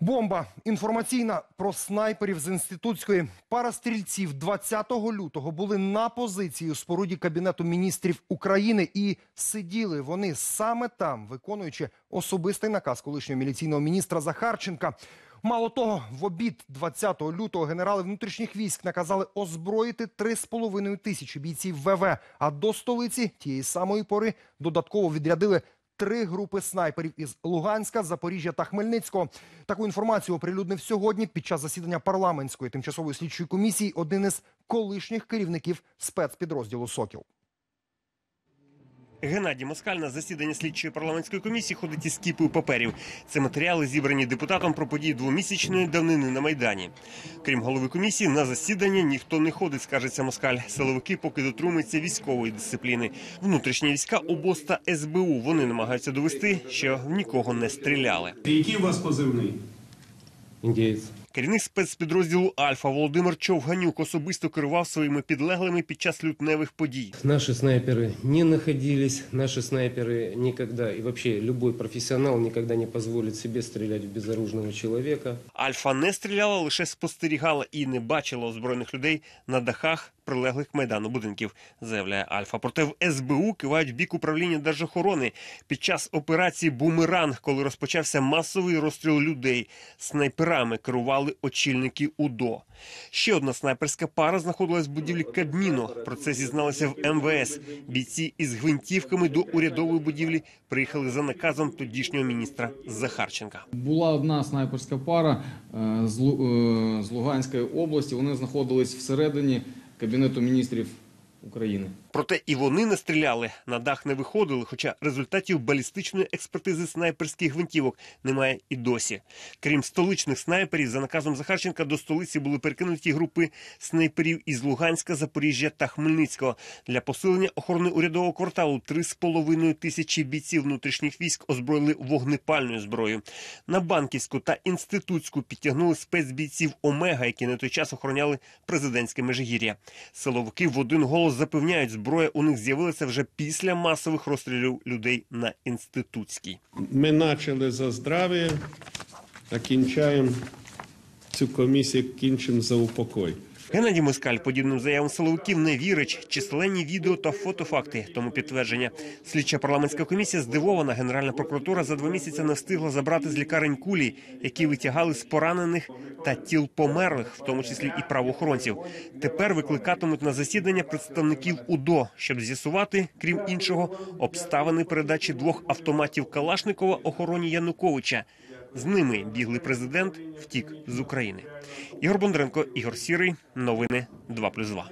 Бомба інформаційна про снайперів з інститутської пара стрільців 20 лютого були на позиції у споруді кабінету міністрів України і сиділи вони саме там, виконуючи особистий наказ колишнього міліційного міністра Захарченка. Мало того, в обід 20 лютого генерали внутрішніх військ наказали озброїти 3,5 тисячі бійців ВВ. А до столиці тієї самої пори додатково відрядили три групи снайперів із Луганська, Запоріжжя та Хмельницького. Таку інформацію оприлюднив сьогодні під час засідання парламентської тимчасової слідчої комісії один із колишніх керівників спецпідрозділу Сокіл. Геннадій Москаль на засідання слідчої парламентської комісії ходить із кіпою паперів. Це матеріали, зібрані депутатом про події двомісячної давнини на майдані. Крім голови комісії, на засідання ніхто не ходить, скажеться Москаль. Силовики поки дотримуються військової дисципліни. Внутрішні війська ОБОС та СБУ. Вони намагаються довести, що в нікого не стріляли. Який у вас позивний? Індієць. Керівник спецпідрозділу Альфа Володимир Човганюк особисто керував своїми підлеглими під час лютневих подій. Наші снайпери не знаходились, наші снайпери ніколи і взагалі будь-який професіонал ніколи не дозволить собі стріляти в безоружного чоловіка. Альфа не стріляла, лише спостерігала і не бачила озброєних людей на дахах прилеглих майдану будинків, заявляє Альфа. Проте в СБУ кивають в бік управління держохорони. Під час операції Бумеранг, коли розпочався масовий розстріл людей, снайперами керували очільники УДО. Ще одна снайперська пара знаходилась в будівлі Кабміну. Про це зізналися в МВС. Бійці із гвинтівками до урядової будівлі приїхали за наказом тодішнього міністра Захарченка. Була одна снайперська пара е, е, з Луганської області. Вони знаходились всередині Кабінету міністрів України. Проте і вони не стріляли, на дах не виходили, хоча результатів балістичної експертизи снайперських гвинтівок немає і досі. Крім столичних снайперів, за наказом Захарченка до столиці були перекинуті групи снайперів із Луганська, Запоріжжя та Хмельницького. Для посилення охорони урядового кварталу 3,5 тисячі бійців внутрішніх військ озброїли вогнепальною зброєю. На банківську та інститутську підтягнули спецбійців Омега, які на той час охороняли президентське межигір'я. Силовики в один голос запевняють, зброя у них з'явилася вже після масових розстрілів людей на інститутській. Ми почали за здрав'я, а кінчаємо цю комісію кінчимо за упокой. Геннадій Москаль подібним заявам силовиків не вірить. Численні відео та фотофакти тому підтвердження. Слідча парламентська комісія здивована. Генеральна прокуратура за два місяці не встигла забрати з лікарень кулі, які витягали з поранених та тіл померлих, в тому числі і правоохоронців. Тепер викликатимуть на засідання представників УДО, щоб з'ясувати, крім іншого, обставини передачі двох автоматів Калашникова охороні Януковича. З ними біглий президент втік з України. Ігор Бондаренко, Ігор Сірий. Новини 2+,2.